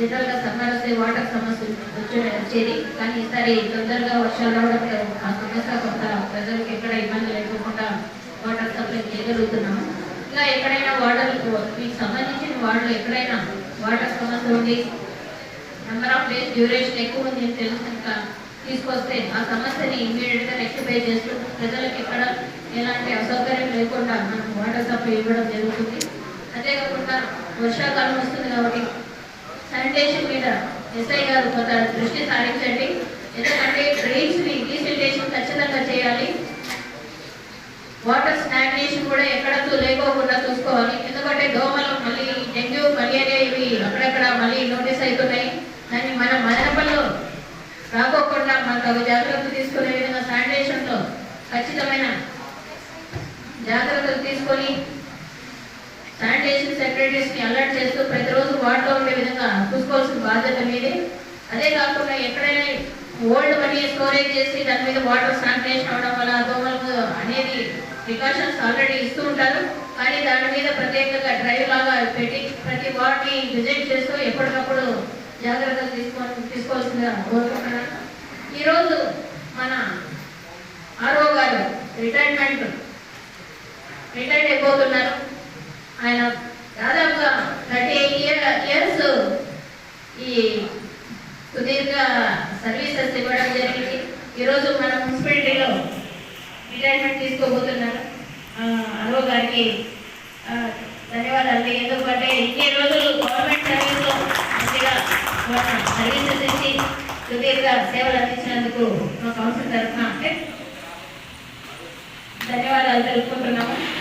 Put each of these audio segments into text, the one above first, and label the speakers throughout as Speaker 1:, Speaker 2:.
Speaker 1: జనరల్గా సమ్మర్ వస్తే వాటర్ సమస్య వచ్చేది కానీ ఈసారి తొందరగా వర్షాలు రావడం ఆ సమస్య కొంత ప్రజలకు ఎక్కడ ఇబ్బంది లేకుండా వాటర్ సప్లై చేయగలుగుతున్నాము ఇంకా ఎక్కడైనా వాటర్ మీకు సంబంధించిన వార్డులు ఎక్కడైనా వాటర్ సమస్య ఉంది నెంబర్ ఆఫ్ డేస్ డ్యూరేషన్ ఎక్కువ ఉంది అని తెలుసు కనుక తీసుకొస్తే ఆ సమస్యని ఇమీడియట్గా రెక్టిఫై చేస్తూ ప్రజలకు ఎక్కడ ఎలాంటి అసౌకర్యం లేకుండా మనం వాటర్ సప్లై ఇవ్వడం జరుగుతుంది. అంతేకాకుండా వర్షాకాలం వస్తుంది కాబట్టి శానిటేషన్ మీద ఎస్ఐ గారు కొంత దృష్టి సారించండి. ఎందుకంటే డ్రైన్స్ని డీసిల్టేషన్ ఖచ్చితంగా చేయాలి. వాటర్ స్టాగ్నేషన్ కూడా ఎక్కడతో లేకోకుండా చూసుకోవాలి. ఎందుకంటే దోమలు మళ్ళీ డెంగ్యూ మలేరియా ఇవి అక్కడక్కడ మళ్ళీ నోటీస్ అవుతున్నాయి. దాన్ని మన మదనపల్లిలో రాకోకుండా మన తగు జాగ్రత్తలు తీసుకునే విధంగా శానిటేషన్లో ఖచ్చితమైన జాగ్రత్తలు తీసుకొని శానిటేషన్ సెక్రటరీస్ని అలర్ట్ చేస్తూ ప్రతి వాడుతూ ఉండే విధంగా చూసుకోవాల్సిన బాధ్యత మీదే. అదే కాకుండా ఎక్కడైనా ఓల్డ్ మనీ స్టోరేజ్ చేసి దాని మీద వాటర్ శానిటేషన్ అవడం వల్ల దోమలకు అనేది ప్రికాషన్స్ ఆల్రెడీ ఇస్తూ ఉంటారు. కానీ దాని మీద ప్రత్యేకంగా డ్రైవ్ లాగా పెట్టి ప్రతి వార్డ్ని విజిట్ చేస్తూ ఎప్పటికప్పుడు జాగ్రత్తలు తీసుకో తీసుకోవాల్సిందిగా కోరుకుంటున్నాను. ఈరోజు మన ఆర్ఓ గారు రిటైర్మెంట్ రిటైర్డ్ అయిపోతున్నారు. ఆయన దాదాపుగా థర్టీ ఎయిట్ ఇయర్ ఇయర్స్ ఈ సుదీర్ఘ సర్వీసెస్ ఇవ్వడం జరిగింది. ఈరోజు మన మున్సిపాలిటీలో రిటైర్మెంట్ తీసుకోబోతున్నారు. ఆ, అరవ గారికి ధన్యవాదాలు. ఎందుకంటే ఇన్ని రోజులు గవర్నమెంట్ సర్వీస్లో మంచిగా సర్వీసెస్ ఇచ్చి సుదీర్ఘ సేవలు అందించినందుకు మా కౌన్సిల్ తరఫున అంటే ధన్యవాదాలు తెలుపుకుంటున్నాము.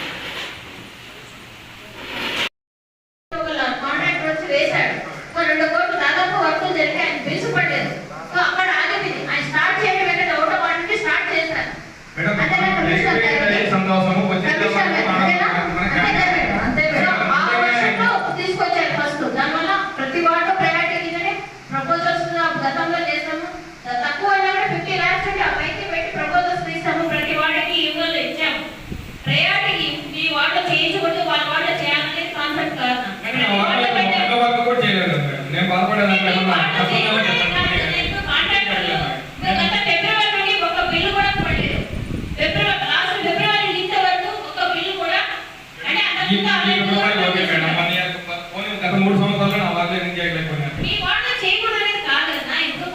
Speaker 1: అంటే
Speaker 2: ఈ ఈ
Speaker 1: అంతకుముందు
Speaker 2: February okay madam. One year పోనీ గత మూడు సంవత్సరాలు నా వార్డులో నేను చేయలేకపోయినా
Speaker 1: మీ వార్డు చేయకూడదు కాదు కదా ఇప్పుడు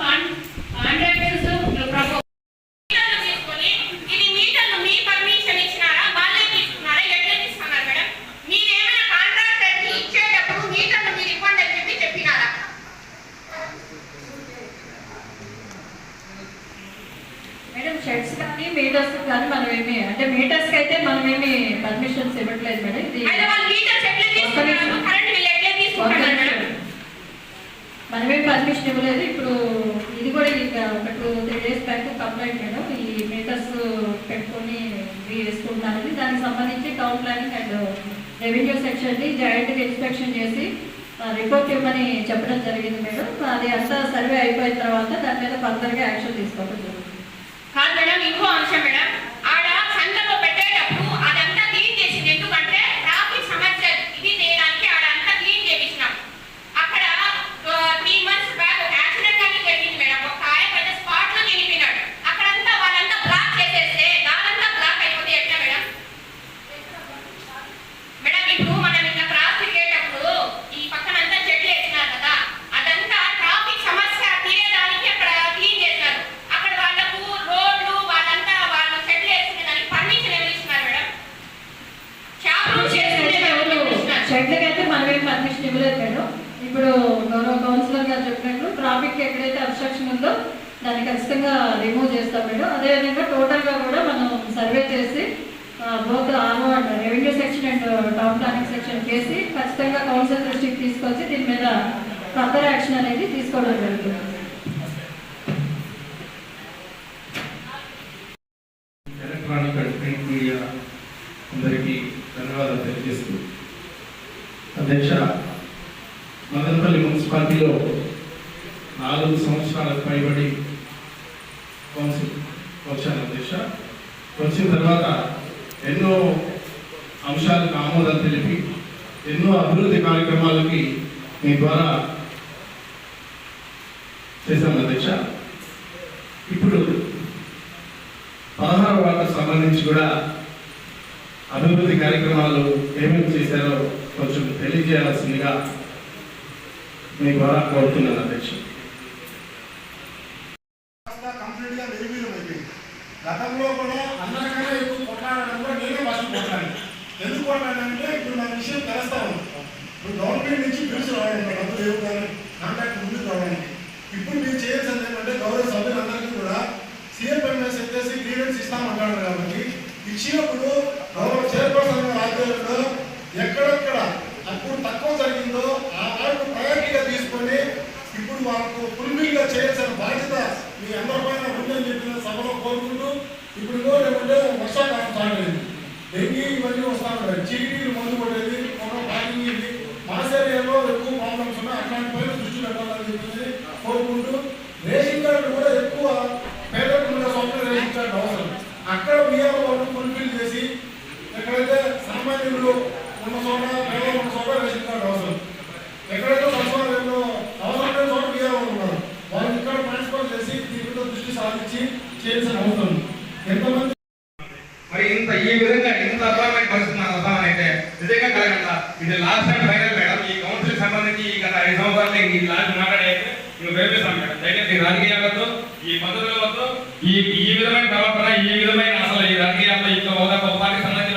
Speaker 1: కాంట్రాక్టర్స్ ప్రపో
Speaker 3: మీటర్లు తీసుకొని ఇది మీటర్లు మీ పర్మిషన్ ఇచ్చినారా వాళ్ళే తీసుకున్నారా ఎట్లా తీసుకున్నారు మేడం మీరేమైనా కాంట్రాక్టర్కి ఇచ్చేటప్పుడు మీటర్లు మీరు ఇవ్వండి అని చెప్పి చెప్పినారా
Speaker 4: మేడం షెడ్స్ కానీ మీటర్స్ కానీ మనం ఏమి అంటే మీటర్స్కి అయితే మనం ఏమి పర్మిషన్స్ ఇవ్వట్లేదు మేడం. ఇది
Speaker 3: మేడం.
Speaker 4: మనమేం పర్మిషన్ ఇవ్వలేదు. ఇప్పుడు ఇది కూడా ఇక ఒక two three days back complaint madam. ఈ మీటర్స్ పెట్టుకొని ఇవి వేసుకుంటున్నారని దానికి సంబంధించి టౌన్ ప్లానింగ్ అండ్ రెవెన్యూ సెక్షన్ని జాయింట్గా ఇన్స్పెక్షన్ చేసి రిపోర్ట్ ఇవ్వమని చెప్పడం జరిగింది మేడం. అది అంతా సర్వే అయిపోయిన తర్వాత దాని మీద ఫర్దర్గా యాక్షన్ తీసుకోవడం జరుగుతుంది
Speaker 3: కాదు మేడం ఇంకో అంశం మేడం ఆడ సంతలో పెట్టేటప్పుడు అదంతా క్లీన్ చేసింది ఎందుకంటే ట్రాఫిక్ సమస్య ఇది చేయడానికి ఆడ అంతా క్లీన్ చేపించినాం అక్కడ త్రీ మంత్స్ బ్యాక్ ఒక యాక్సిడెంట్ అని జరిగింది మేడం ఒక ఆయన పెద్ద స్పాట్లో చనిపోయినాడు అక్కడంతా వాళ్ళంతా బ్లాక్ చేసేస్తే దానంతా బ్లాక్ అయిపోతే ఎట్లా మేడం మేడం ఇప్పుడు మనం ఇట్లా క్రాస్ తిరిగేటప్పుడు ఈ పక్కనంతా చెట్లు వేసినారు కదా అదంతా ట్రాఫిక్ సమస్య తీరేదానికి అక్కడ క్లీన్ చేశారు అక్కడ వాళ్ళకు రోడ్లు వాళ్ళంతా వాళ్ళు చెట్లు వేసుకునే దానికి పర్మిషన్ ఎవరు ఇస్తున్నారు మేడం షాపులు చేసుకునే ఎవరు ఇస్తున్నారు
Speaker 4: షెడ్లకి అయితే మనమేం పర్మిషన్ ఇవ్వలేదు మేడం ఇప్పుడు గౌరవ కౌన్సిలర్ గారు చెప్పినట్లు ట్రాఫిక్ ఎక్కడైతే అబ్స్ట్రక్షన్ ఉందో దాన్ని ఖచ్చితంగా రిమూవ్ చేస్తాం మేడం. అదేవిధంగా టోటల్గా కూడా మనం సర్వే చేసి both RO and revenue section and town planning section చేసి ఖచ్చితంగా కౌన్సిల్ దృష్టికి తీసుకొచ్చి దీని మీద ఫర్దర్ యాక్షన్ అనేది తీసుకోవడం జరుగుతుంది.
Speaker 5: ఎలక్ట్రానిక్ అండ్ ప్రింట్ మీడియా అందరికీ ధన్యవాదాలు తెలియజేస్తుంది అధ్యక్ష మదనపల్లి మున్సిపాలిటీలో నాలుగు సంవత్సరాలకు పైబడి కౌన్సిల్ వచ్చాను అధ్యక్ష. వచ్చిన తర్వాత ఎన్నో అంశాలకు ఆమోదం తెలిపి ఎన్నో అభివృద్ధి కార్యక్రమాలకి మీ ద్వారా చేశాను అధ్యక్ష. ఇప్పుడు పదహారు వార్డుకు సంబంధించి కూడా అభివృద్ధి కార్యక్రమాలు ఏమేమి చేశారో కొంచెం తెలియజేయాల్సిందిగా మీ ద్వారా కోరుతున్నాను అధ్యక్ష.
Speaker 6: గతంలో కూడా అందరికన్నా ఎక్కువ కొట్లాడడం కూడా నేనే ఫస్ట్ కొట్లాను ఎందుకు కొట్లాడానంటే ఇప్పుడు నా విషయం తెలుస్తా ఉంది. ఇప్పుడు గవర్నమెంట్ నుంచి బిల్స్ రావడం డబ్బులు లేవు కాంట్రాక్ట్ ముందుకు రావడానికి. ఇప్పుడు మీరు చేయాల్సింది ఏమంటే వాళ్ళకు చేయాల్సిన బాధ్యత మీ అందరిపైన ఉందని చెప్పిన సభలో కోరుకుంటూ ఇప్పుడు ఇంకోటి ఏమంటే వర్షాకాలం స్టార్ట్ డెంగీ ఇవన్నీ వస్తా ఉంటాయి చీటీలు మందు పడేది మొన్న ప్యాకింగ్ ఇది మన ఏరియాలో ఎక్కువ ప్రాబ్లమ్స్ ఉన్నాయి. అట్లాంటి పైన దృష్టి పెట్టాలని చెప్పింది కోరుకుంటూ రేషన్ కార్డు కూడా ఎక్కువ పేదలకు ఉన్న సొంత రేషన్ కార్డు అవసరం. అక్కడ బిఆర్ వాళ్ళు ఫుల్ఫిల్ చేసి ఎక్కడైతే సామాన్యులు ఉన్న చోట పేదలు ఉన్న చోట రేషన్ కార్డు అవసరం ఎక్కడైతే సచివాలయంలో అవసరమైన చోట బియ్యం ఉన్నారు వాళ్ళు ఇక్కడ ట్రాన్స్ఫర్ చేసి దీని మీద దృష్టి సాధించి చేయాల్సిన అవసరం ఉంది. ఎంతమంది
Speaker 2: మరి ఇంత ఈ విధంగా ఇంత అద్భుతమైన పరిస్థితి నాకు వస్తామని అయితే నిజంగా కలగంట ఇది లాస్ట్ టైం ఫైనల్ మేడం ఈ కౌన్సిల్ సంబంధించి ఈ గత ఐదు సంవత్సరాలు ఈ లాస్ట్ మాట్లాడే నువ్వు వేపిస్తాం మేడం. దయచేసి రాజకీయాలతో ఈ పద్ధతులతో ఈ ఈ విధమైన ప్రవర్తన ఈ విధమైన అసలు ఈ రాజకీయాల్లో ఇంట్లో హోదా గొప్ప సంబంధించి